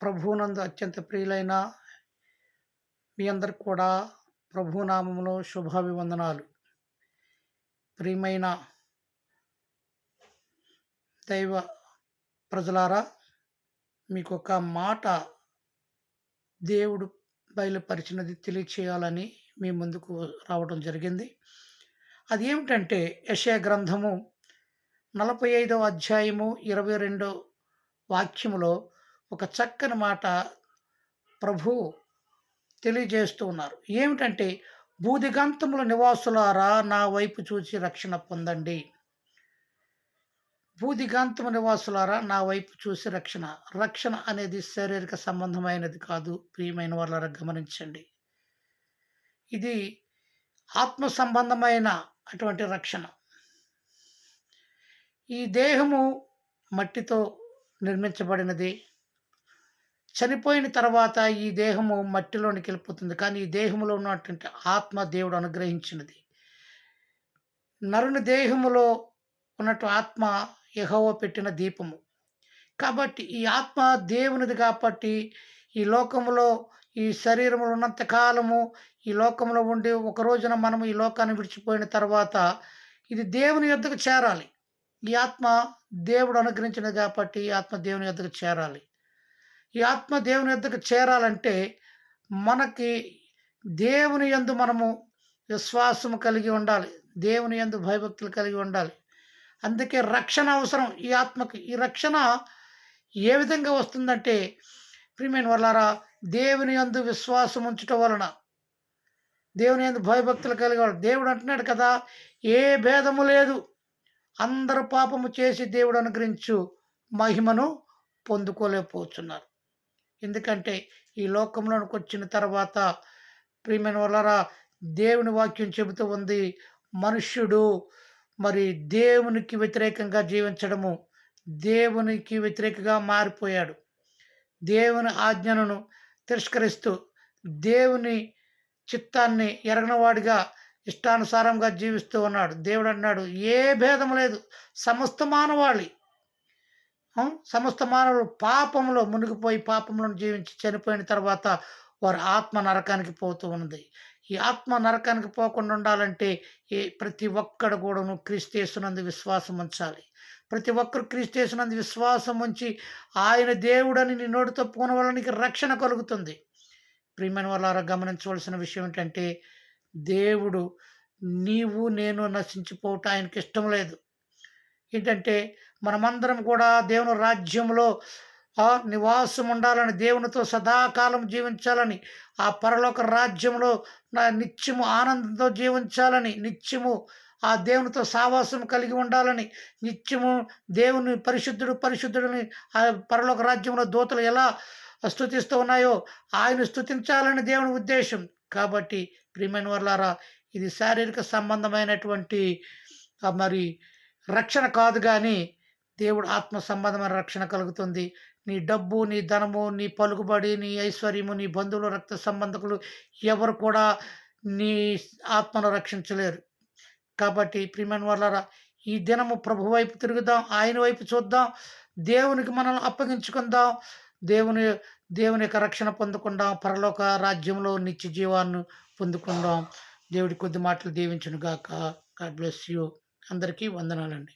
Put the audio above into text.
ప్రభువునందు అత్యంత ప్రియులైన మీ అందరికి కూడా ప్రభునామంలో శుభాభివందనాలు. ప్రియమైన దైవ ప్రజలారా మీకు ఒక మాట దేవుడు బయలుపరిచినది తెలియచేయాలని మీ ముందుకు రావడం జరిగింది. అది ఏమిటంటే యశయ గ్రంథము నలభై ఐదవ అధ్యాయము ఇరవై రెండో వాక్యములో ఒక చక్కని మాట ప్రభు తెలియజేస్తూ ఉన్నారు. ఏమిటంటే భూదిగంతముల నివాసులారా నా వైపు చూసి రక్షణ పొందండి. భూదిగాంతము నివాసులారా నా వైపు చూసి రక్షణ. రక్షణ అనేది శారీరక సంబంధమైనది కాదు. ప్రియమైన వాళ్ళ గమనించండి. ఇది ఆత్మ సంబంధమైన అటువంటి రక్షణ. ఈ దేహము మట్టితో నిర్మించబడినది. చనిపోయిన తర్వాత ఈ దేహము మట్టిలోనికి వెళ్ళిపోతుంది. కానీ ఈ దేహంలో ఉన్నటువంటి ఆత్మ దేవుడు అనుగ్రహించినది. నరుని దేహములో ఉన్నట్టు ఆత్మ యెహోవా పెట్టిన దీపము. కాబట్టి ఈ ఆత్మ దేవునిది కాబట్టి ఈ లోకములో ఈ శరీరంలో ఉన్నంత కాలము ఈ లోకంలో ఉండి ఒక రోజున మనము ఈ లోకాన్ని విడిచిపోయిన తర్వాత ఇది దేవుని యొద్దకు చేరాలి. ఈ ఆత్మ దేవుడు అనుగ్రహించినది కాబట్టి ఈ ఆత్మ దేవుని యొద్దకు చేరాలి. ఈ ఆత్మ దేవుని యొద్దకు చేరాలంటే మనకి దేవుని యందు మనము విశ్వాసము కలిగి ఉండాలి. దేవుని యందు భయభక్తులు కలిగి ఉండాలి. అందుకే రక్షణ అవసరం ఈ ఆత్మకి. ఈ రక్షణ ఏ విధంగా వస్తుందంటే ప్రియమైన వల్లారా దేవుని యందు విశ్వాసం ఉంచటం వలన దేవుని యందు భయభక్తులు కలిగి దేవుడు అంటున్నాడు కదా ఏ భేదము లేదు. అందరు పాపము చేసి దేవుడు అనుగ్రహించు మహిమను పొందుకోలేకపోతున్నారు. ఎందుకంటే ఈ లోకంలోనికి వచ్చిన తర్వాత ప్రియమైన వలరా దేవుని వాక్యం చెబుతూ ఉంది మనుష్యుడు మరి దేవునికి వ్యతిరేకంగా జీవించడము దేవునికి వ్యతిరేకంగా మారిపోయాడు. దేవుని ఆజ్ఞలను తిరస్కరిస్తూ దేవుని చిత్తాన్ని ఎరగనవాడిగా ఇష్టానుసారంగా జీవిస్తూ ఉన్నాడు. దేవుడు అన్నాడు ఏ భేదం లేదు. సమస్త మానవాళి సమస్త మానవులు పాపంలో మునిగిపోయి పాపంలో జీవించి చనిపోయిన తర్వాత వారి ఆత్మ నరకానికి పోతూ ఉన్నది. ఈ ఆత్మ నరకానికి పోకుండా ఉండాలంటే ఏ ప్రతి ఒక్కడు కూడాను క్రీస్తేసునందు విశ్వాసం ఉంచాలి. ప్రతి ఒక్కరు క్రీస్తేసునందు విశ్వాసం ఉంచి ఆయన దేవుడని నీ నోటితో పోన వల్ల నీకు రక్షణ కలుగుతుంది. ప్రియమైన వాళ్ళారా గమనించవలసిన విషయం ఏంటంటే దేవుడు నీవు నేను నశించిపోవటం ఆయనకి ఇష్టం లేదు. ఏంటంటే మనమందరం కూడా దేవుని రాజ్యంలో నివాసం ఉండాలని దేవునితో సదాకాలం జీవించాలని ఆ పరలోక రాజ్యంలో నా నిత్యము ఆనందంతో జీవించాలని నిత్యము ఆ దేవునితో సావాసం కలిగి ఉండాలని నిత్యము దేవుని పరిశుద్ధుడు పరిశుద్ధుడిని ఆ పరలోక రాజ్యంలో దూతలు ఎలా స్థుతిస్తూ ఉన్నాయో ఆయన స్థుతించాలని దేవుని ఉద్దేశం. కాబట్టి ప్రియమైన వర్లారా ఇది శారీరక సంబంధమైనటువంటి మరి రక్షణ కాదు కానీ దేవుడు ఆత్మ సంబంధమైన రక్షణ కలుగుతుంది. నీ డబ్బు నీ ధనము నీ పలుకుబడి నీ ఐశ్వర్యము నీ బంధువులు రక్త సంబంధకులు ఎవరు కూడా నీ ఆత్మను రక్షించలేరు. కాబట్టి ప్రియమైన వాళ్ళారా ఈ దినము ప్రభు వైపు తిరుగుదాం ఆయన వైపు చూద్దాం దేవునికి మనల్ని అప్పగించుకుందాం దేవుని దేవుని యొక్క రక్షణ పొందుకుందాం పరలోక రాజ్యంలో నిత్య జీవాన్ని పొందుకుందాం. దేవుడి కొద్ది మాటలు దీవించును గాక గాడ్ బ్లెస్ యూ అందరికీ వందనాలండి.